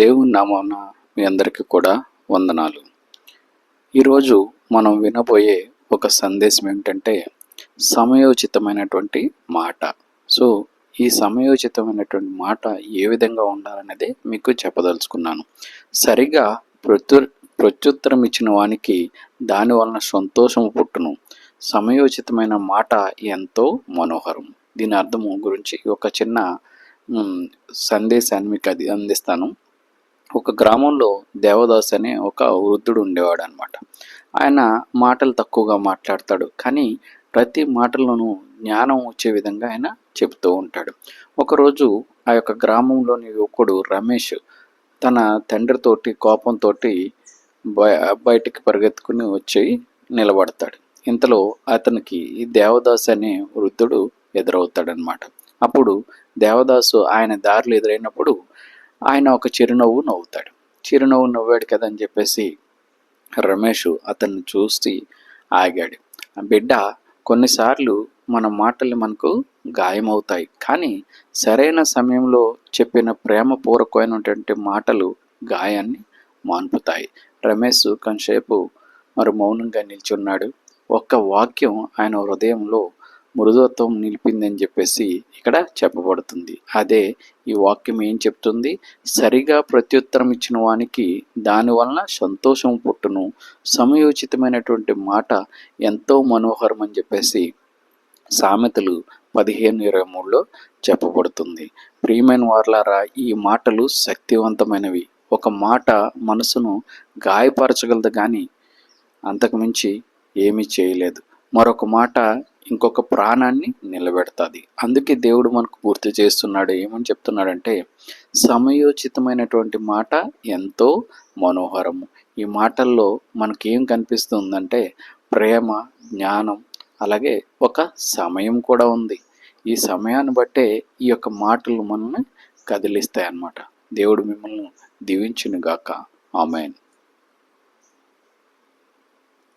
దేవుని నామాన మీ అందరికీ కూడా వందనాలు. ఈరోజు మనం వినబోయే ఒక సందేశం ఏమిటంటే సమయోచితమైనటువంటి మాట. సో ఈ సమయోచితమైనటువంటి మాట ఏ విధంగా ఉండాలనేది మీకు చెప్పదలుచుకున్నాను. సరిగా ప్రత్యు ప్రత్యుత్తరం ఇచ్చిన వానికి దాని వలన సంతోషం పుట్టును. సమయోచితమైన మాట ఎంతో మనోహరం. దీని అర్థము గురించి ఒక చిన్న సందేశాన్ని మీకు అది అందిస్తాను. ఒక గ్రామంలో దేవదాస్ అనే ఒక వృద్ధుడు ఉండేవాడు అనమాట ఆయన మాటలు తక్కువగా మాట్లాడతాడు కానీ ప్రతి మాటల్లోనూ జ్ఞానం వచ్చే విధంగా ఆయన చెప్తూ ఉంటాడు. ఒకరోజు ఆ యొక్క గ్రామంలోని యువకుడు రమేష్ తన తండ్రితోటి కోపంతో బయటికి పరిగెత్తుకుని వచ్చి నిలబడతాడు. ఇంతలో అతనికి ఈ దేవదాస్ అనే వృద్ధుడు ఎదురవుతాడనమాట అప్పుడు దేవదాసు ఆయన దారిలో ఎదురైనప్పుడు ఆయన ఒక చిరునవ్వు నవ్వుతాడు. చిరునవ్వు నవ్వాడు కదా అని చెప్పేసి రమేష్ అతన్ని చూసి ఆగాడు. ఆ బిడ్డ కొన్నిసార్లు మన మాటలు మనకు గాయమవుతాయి. కానీ సరైన సమయంలో చెప్పిన ప్రేమపూర్వకమైనటువంటి మాటలు గాయాన్ని మాన్పుతాయి. రమేష్ కొంతసేపు మరి మౌనంగా నిల్చున్నాడు. ఒక్క వాక్యం ఆయన హృదయంలో మృదుత్వం నిలిపిందని చెప్పేసి ఇక్కడ చెప్పబడుతుంది. అదే ఈ వాక్యం ఏం చెప్తుంది? సరిగా ప్రత్యుత్తరం ఇచ్చిన వానికి దాని వలన సంతోషం పుట్టును. సమయోచితమైనటువంటి మాట ఎంతో మనోహరం అని చెప్పేసి సామెతలు పదిహేను ఇరవై మూడులో చెప్పబడుతుంది. ప్రియమైన వార్లారా ఈ మాటలు శక్తివంతమైనవి. ఒక మాట మనసును గాయపరచగలదు కానీ అంతకుమించి ఏమీ చేయలేదు. మరొక మాట ఇంకొక ప్రాణాన్ని నిలబెడుతుంది. అందుకే దేవుడు మనకు గుర్తు చేస్తున్నాడు. ఏమని చెప్తున్నాడంటే సమయోచితమైనటువంటి మాట ఎంతో మనోహరము. ఈ మాటల్లో మనకి ఏం కనిపిస్తుందంటే ప్రేమ జ్ఞానం అలాగే ఒక సమయం కూడా ఉంది. ఈ సమయాన్ని బట్టే ఈ యొక్క మాటలు మనల్ని కదిలిస్తాయి అన్నమాట దేవుడు మిమ్మల్ని దీవించునుగాక. ఆమెన్.